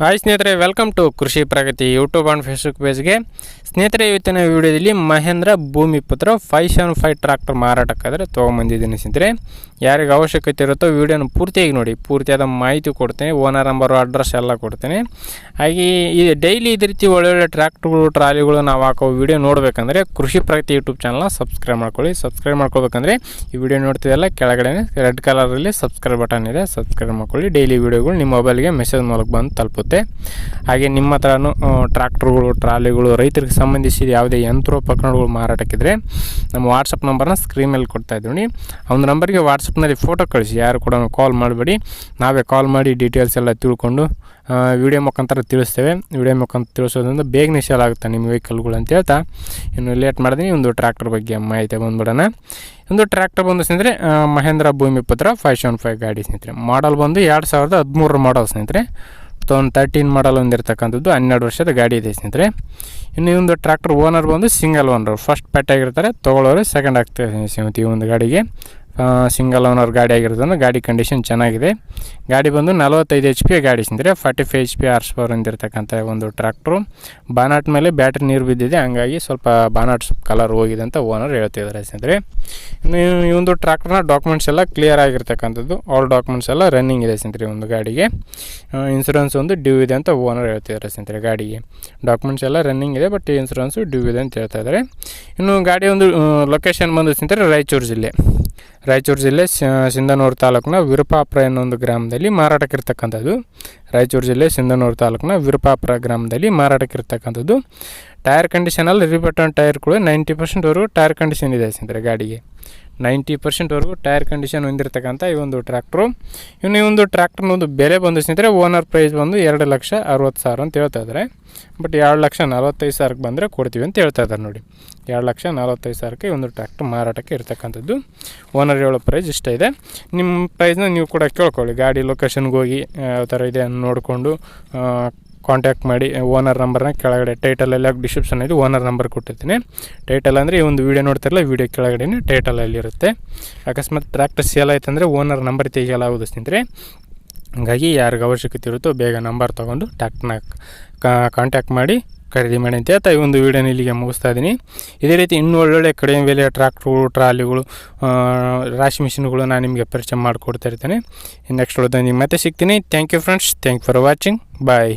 Hi ಸ್ನೇಹಿತರೆ welcome to Krishi Pragati YouTube and Facebook ಪೇಜ್ಗೆ ಸ್ನೇಹಿತರೆ, ಇವತ್ತಿನ ವಿಡಿಯೋದಲ್ಲಿ Mahindra Bhoomi Putra five seven five tractor ಮಾರಾಟಕ್ಕಾದರೆ ತೊಗೊಂಬಂದಿದ್ದೀನಿ ಸ್ನೇಹಿತರೆ. ಯಾರಿಗೆ ಅವಶ್ಯಕತೆ ಇರುತ್ತೋ ವಿಡಿಯೋನ ಪೂರ್ತಿಯಾಗಿ ನೋಡಿ. ಪೂರ್ತಿಯಾದ ಮಾಹಿತಿ ಕೊಡ್ತೇನೆ ಓನರ್ ನಂಬರು ಅಡ್ರೆಸ್ ಎಲ್ಲ ಕೊಡ್ತೇನೆ. ಹಾಗೆ ಈ ಡೈಲಿ ಇದೇ ರೀತಿ ಒಳ್ಳೊಳ್ಳೆ ಟ್ರ್ಯಾಕ್ಟ್ರುಗಳು ಟ್ರಾಲಿಗಳು ನಾವು ಹಾಕೋ ವೀಡಿಯೋ ನೋಡಬೇಕಂದ್ರೆ ಕೃಷಿ ಪ್ರಗತಿ ಯೂಟ್ಯೂಬ್ ಚಾನಲ್ನ ಸಬ್ಸ್ಕ್ರೈಬ್ ಮಾಡ್ಕೊಳ್ಳಿ. ಸಬ್ಸ್ಕ್ರೈಬ್ ಮಾಡ್ಕೋಬೇಕಂದ್ರೆ ಈ ವಿಡಿಯೋ ನೋಡ್ತಿದ್ದೆಲ್ಲ ಕೆಳಗಡೆ ರೆಡ್ ಕಲರಲ್ಲಿ ಸಬ್ಸ್ಕ್ರೈಬ್ ಬಟನ್ ಇದೆ. ಸಬ್ಸ್ಕ್ರೈಬ್ ಮಾಡ್ಕೊಳ್ಳಿ. ಡೈಲಿ ವಿಡಿಯೋಗಳು ನಿಮ್ಮ ಮೊಬೈಲ್ಗೆ ಮೆಸೇಜ್ ಮೂಲಕ ಬಂದು ತಲುಪುತ್ತೆ ಹಾಗೆ ನಿಮ್ಮ ಹತ್ರನೂ ಟ್ರ್ಯಾಕ್ಟರ್ಗಳು, ಟ್ರಾಲಿಗಳು, ರೈತರಿಗೆ ಸಂಬಂಧಿಸಿದ ಯಾವುದೇ ಯಂತ್ರೋಪಕರಣಗಳು ಮಾರಾಟಕ್ಕಿದ್ರೆ ನಮ್ಮ ವಾಟ್ಸಪ್ ನಂಬರ್ನ ಸ್ಕ್ರೀನ್ ಮೇಲೆ ಕೊಡ್ತಾ ಇದ್ದೀನಿ. ಅವ್ನ ನಂಬರ್ಗೆ ವಾಟ್ಸಪ್ನಲ್ಲಿ ಫೋಟೋ ಕಳಿಸಿ. ಯಾರು ಕೂಡ ಕಾಲ್ ಮಾಡಬೇಡಿ. ನಾವೇ ಕಾಲ್ ಮಾಡಿ ಡೀಟೇಲ್ಸ್ ಎಲ್ಲ ತಿಳ್ಕೊಂಡು ವಿಡಿಯೋ ಮುಖಾಂತರ ತಿಳಿಸ್ತೇವೆ. ವಿಡಿಯೋ ಮುಖಾಂತರ ತಿಳಿಸೋದ್ರಿಂದ ಬೇಗನೆ ಸೇಲ್ ಆಗುತ್ತೆ ನಿಮ್ಮ ವೆಹಿಕಲ್ಗಳು ಅಂತ ಹೇಳ್ತಾ. ಇನ್ನು ಲೇಟ್ ಮಾಡಿದ್ರೆ ಒಂದು ಟ್ರ್ಯಾಕ್ಟರ್ ಬಗ್ಗೆ ಮಾಹಿತಿ ಬಂದ್ಬಿಡೋಣ. ಒಂದು ಟ್ರ್ಯಾಕ್ಟರ್ ಬಂದು ಸ್ನೇಹಿತರೆ ಮಹೇಂದ್ರ ಭೂಮಿ ಪತ್ರ ಫೈವ್ ಸೆವೆನ್ ಫೈವ್ ಗಾಡಿ ಸ್ನೇಹಿತರೆ. ಮಾಡಲ್ ಬಂದು ಎರಡು ಸಾವಿರದ ಹದಿಮೂರು ಮಾಡಲ್ ಸ್ನೇಹಿತರೆ. ಒಂದು ತರ್ಟೀನ್ ಮಾಡಲ್ ಒಂದಿರ್ತಕ್ಕಂಥದ್ದು ಹನ್ನೆರಡು ವರ್ಷದ ಗಾಡಿ ಇದೆ ಸ್ನೇಹಿತರೆ. ಇನ್ನು ಈ ಒಂದು ಟ್ರ್ಯಾಕ್ಟರ್ ಓನರ್ ಬಂದು ಸಿಂಗಲ್ ಓನರ್. ಫಸ್ಟ್ ಪೆಟ್ಟಾಗಿರ್ತಾರೆ, ತೊಗೊಳ್ಳೋರು ಸೆಕೆಂಡ್ ಆಗ್ತದೆ ಸ್ನೇಹಿತರೆ ಈ ಒಂದು ಗಾಡಿಗೆ. ಸಿಂಗಲ್ ಓನರ್ ಗಾಡಿ ಆಗಿರೋದ್ರಿಂದ ಗಾಡಿ ಕಂಡೀಷನ್ ಚೆನ್ನಾಗಿದೆ. ಗಾಡಿ ಬಂದು ನಲವತ್ತೈದು ಎಚ್ ಪಿ ಗಾಡಿ ಸಿಂದರೆ forty five H P horse power ಹೊಂದಿರತಕ್ಕಂಥ ಒಂದು ಟ್ರ್ಯಾಕ್ಟ್ರು ಬಾನಾಟ್ ಮೇಲೆ ಬ್ಯಾಟ್ರಿ ನೀರು ಬಿದ್ದಿದೆ, ಹಂಗಾಗಿ ಸ್ವಲ್ಪ ಬಾನಾಟ್ ಕಲರ್ ಹೋಗಿದೆ ಅಂತ ಓನರ್ ಹೇಳ್ತಿದ್ದಾರೆ ಸ್ನೇಹಿತರೆ ಇನ್ನು ಈ ಒಂದು ಟ್ರ್ಯಾಕ್ಟ್ರನ್ನ ಡಾಕ್ಯುಮೆಂಟ್ಸ್ ಎಲ್ಲ ಕ್ಲಿಯರ್ ಆಗಿರ್ತಕ್ಕಂಥದ್ದು ಆಲ್ ಡಾಕ್ಯುಮೆಂಟ್ಸ್ ಎಲ್ಲ ರನ್ನಿಂಗ್ ಇದೆ ಸ್ನೇಹಿತರೆ ಒಂದು ಗಾಡಿಗೆ. ಇನ್ಸೂರೆನ್ಸ್ ಒಂದು ಡ್ಯೂ ಇದೆ ಅಂತ ಓನರ್ ಹೇಳ್ತಿದ್ದಾರೆ ಸ್ನೇಹಿತರೆ ಗಾಡಿಗೆ. ಡಾಕ್ಯುಮೆಂಟ್ಸ್ ಎಲ್ಲ ರನ್ನಿಂಗ್ ಇದೆ ಬಟ್ ಇನ್ಸೂರೆನ್ಸು ಡ್ಯೂ ಇದೆ ಅಂತ ಹೇಳ್ತಾ ಇದ್ದಾರೆ. ಇನ್ನು ಗಾಡಿ ಒಂದು ಲೊಕೇಶನ್ ಬಂದು ಸ್ನೇಹಿತರೆ ರಾಯಚೂರು ಜಿಲ್ಲೆ. ರಾಯಚೂರು ಜಿಲ್ಲೆ ಸಿಂಧನೂರು ತಾಲೂಕಿನ ವಿರುಪಾಪುರ ಎನ್ನೊಂದು ಗ್ರಾಮದಲ್ಲಿ ಮಾರಾಟಕ್ಕಿರ್ತಕ್ಕಂಥದ್ದು. ರಾಯಚೂರು ಜಿಲ್ಲೆ ಸಿಂಧನೂರು ತಾಲೂಕಿನ ವಿರುಪಾಪುರ ಗ್ರಾಮದಲ್ಲಿ ಮಾರಾಟಕ್ಕಿರ್ತಕ್ಕಂಥದ್ದು. ಟೈರ್ ಕಂಡೀಷನಲ್ಲಿ ರಿಬಟನ್ ಟೈರ್ಗಳು ನೈಂಟಿ ಪರ್ಸೆಂಟ್ವರೆಗೂ ಟೈರ್ ಕಂಡೀಷನ್ ಇದೆ ಸ್ನೇಹಿತರೆ ಗಾಡಿಗೆ. ನೈಂಟಿ ಪರ್ಸೆಂಟ್ವರೆಗೂ ಟೈರ್ ಕಂಡೀಷನ್ ಹೊಂದಿರತಕ್ಕಂಥ ಈ ಒಂದು ಟ್ರ್ಯಾಕ್ಟ್ರು. ಇನ್ನು ಈ ಒಂದು ಟ್ರ್ಯಾಕ್ಟರ್ನ ಒಂದು ಬೆಲೆ ಬಂದು ಸ್ನೇಹಿತರೆ, ಓನರ್ ಪ್ರೈಸ್ ಬಂದು ಎರಡು ಲಕ್ಷ ಅರವತ್ತು ಸಾವಿರ ಅಂತ ಹೇಳ್ತಾ ಇದ್ದಾರೆ. ಬಟ್ ಎರಡು ಲಕ್ಷ ನಲವತ್ತೈದು ಸಾವಿರಕ್ಕೆ ಬಂದರೆ ಕೊಡ್ತೀವಿ ಅಂತ ಹೇಳ್ತಾ ಇದ್ದಾರೆ ನೋಡಿ. ಎರಡು ಲಕ್ಷ ನಲವತ್ತೈದು ಸಾವಿರಕ್ಕೆ ಒಂದು ಟ್ರ್ಯಾಕ್ಟರ್ ಮಾರಾಟಕ್ಕೆ ಇರ್ತಕ್ಕಂಥದ್ದು. ಓನರ್ ಹೇಳೋ ಪ್ರೈಸ್ ಇಷ್ಟ ಇದೆ. ನಿಮ್ಮ ಪ್ರೈಸ್ನ ನೀವು ಕೂಡ ಕೇಳ್ಕೊಳ್ಳಿ. ಗಾಡಿ ಲೊಕೇಶನ್ಗೆ ಹೋಗಿ ಯಾವ ಥರ ಇದೆ ನೋಡಿಕೊಂಡು ಕಾಂಟ್ಯಾಕ್ಟ್ ಮಾಡಿ ಓನರ್ ನಂಬರ್ನ ಕೆಳಗಡೆ ಟೈಟಲಲ್ಲಿ ಡಿಸ್ಕ್ರಿಪ್ಷನ್ ಇದೆ ಓನರ್ ನಂಬರ್ ಕೊಟ್ಟಿರ್ತೀನಿ. ಟೈಟಲ್ ಅಂದರೆ ಈ ಒಂದು ವೀಡಿಯೋ ನೋಡ್ತಿರಲ್ಲ ವೀಡಿಯೋ ಕೆಳಗಡೆ ಟೈಟಲಲ್ಲಿ ಇರುತ್ತೆ. ಅಕಸ್ಮಾತ್ ಟ್ರ್ಯಾಕ್ಟರ್ ಸೇಲ್ ಆಯ್ತು ಅಂದರೆ ಓನರ್ ನಂಬರ್ ತೆಗಿಯಲಾಗೋದು ಸ್ನೇಹಿತರೆ. ಹಾಗಾಗಿ ಯಾರಿಗೆ ಅವಶ್ಯಕತೆ ಇರುತ್ತೋ ಬೇಗ ನಂಬರ್ ತೊಗೊಂಡು ಟ್ಯಾಕ್ಟ್ನ ಕಾಂಟ್ಯಾಕ್ಟ್ ಮಾಡಿ ಖರೀದಿ ಮಾಡಿ ಅಂತ ಹೇಳ್ತಾ ಈ ಒಂದು ವೀಡಿಯೋನ ಇಲ್ಲಿಗೆ ಮುಗಿಸ್ತಾ ಇದ್ದೀನಿ ಇದೇ ರೀತಿ ಇನ್ನೂ ಒಳ್ಳೊಳ್ಳೆ ಕಡಿಮೆ ಬೆಲೆಯ ಟ್ರ್ಯಾಕ್ಟ್ರು ಟ್ರಾಲಿಗಳು ರಾಶಿ ಮಿಷಿನ್ಗಳು ನಾನು ನಿಮಗೆ ಪರಿಚಯ ಮಾಡಿಕೊಡ್ತಾ ಇರ್ತೇನೆ. ನೆಕ್ಸ್ಟ್ ಒಳಗೆ ನಿಮ್ಗೆ ಮತ್ತೆ ಸಿಗ್ತೀನಿ. Thank you friends thank for watching bye